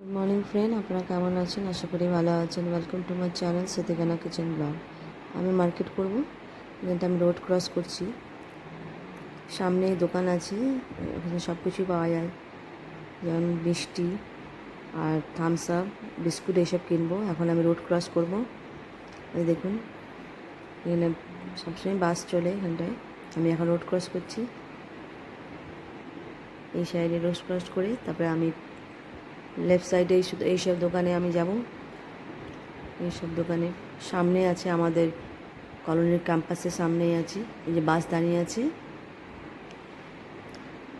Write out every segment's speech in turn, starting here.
Good morning friend আপনারা কেমন আছেন? আশা করি ভালো আছেন। ওয়েলকাম টু মাই চ্যানেল সেতিকানা কিচেন ব্লগ আমি মার্কেট করব। এখানটা আমি রোড ক্রস করছি। সামনে দোকান আছে। ওখানে সব কিছুই পাওয়া যায়। যেমন মিষ্টি আর থামস আপ বিস্কুট এইসব কিনবো। এখন আমি রোড ক্রস করব। এই দেখুন, এখানে সবসময় বাস চলে এখানটায়। আমি এখন রোড ক্রস করছি। এই সাইডে রোড ক্রস করে তারপরে আমি লেফট সাইডে এইসব দোকানে আমি যাব। এইসব দোকানে। সামনে আছে আমাদের কলোনির ক্যাম্পাসের সামনেই আছে। এই যে বাস দাঁড়িয়ে আছে।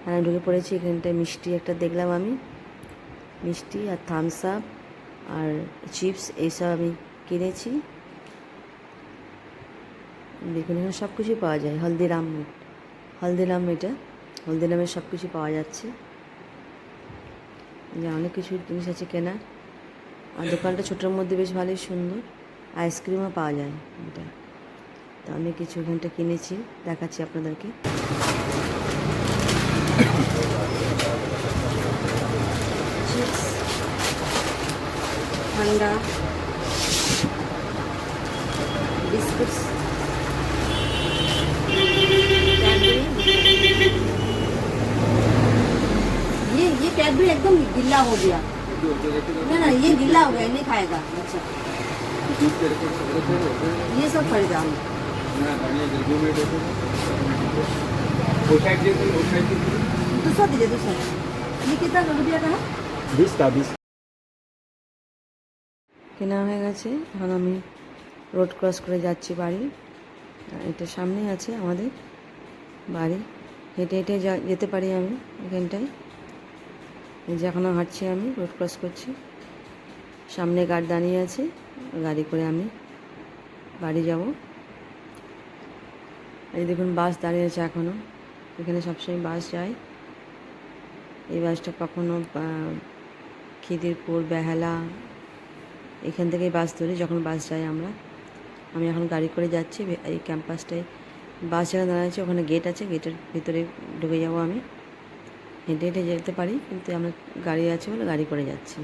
হ্যাঁ ঢুকে পড়েছি। এখানটায় মিষ্টি একটা দেখলাম আমি। মিষ্টি আর থামস আপ আর চিপস এইসব আমি কিনেছি। দেখুন, এখানে সব কিছুই পাওয়া যায়। হলদিরাম হলদিরাম এটা। হলদিরামের সব কিছু পাওয়া যাচ্ছে। অনেক কিছু জিনিস আছে কেনার। আর দোকানটা ছোটোর মধ্যে বেশ ভালোই সুন্দর। আইসক্রিমও পাওয়া যায় এটা। তো অনেক কিছু এখানটা কিনেছি, দেখাচ্ছি আপনাদেরকে। ঠান্ডা বিস্কুটস। ये ये कैडबरी एकदम गिल्ला हो गया ना ना ये गिल्ला हो गया नहीं खाएगा अच्छा ये सब खरीदा हम दूसरा दीजिए दूसरा ये कितना रुपया का है বিশটা বিশ কেনা হয়ে গেছে এখন আমি রোড ক্রস করে যাচ্ছি বাড়ি আর এটা সামনেই আছে আমাদের বাড়ি হেঁটে হেঁটে যা- যেতে পারি আমি এখানটায় এই যে এখনও হাঁটছি আমি, রোড ক্রস করছি। সামনে গাড়ি দাঁড়িয়ে আছে, গাড়ি করে আমি বাড়ি যাব। এই দেখুন, বাস দাঁড়িয়ে আছে এখনও এখানে সবসময় বাস যায়। এই বাসটা কখনো খিদিরপুর, বেহালা, এখান থেকেই বাস ধরি, যখন বাস যাই আমরা। আমি এখন গাড়ি করে যাচ্ছি, এই ক্যাম্পাসটায়। বাস যেখানে দাঁড়িয়ে আছে, ওখানে গেট আছে গেটের ভিতরে ঢুকে যাব আমি। হেঁটে হেঁটে যেতে পারি কিন্তু আমরা গাড়ি আছে বলে গাড়ি করে যাচ্ছি।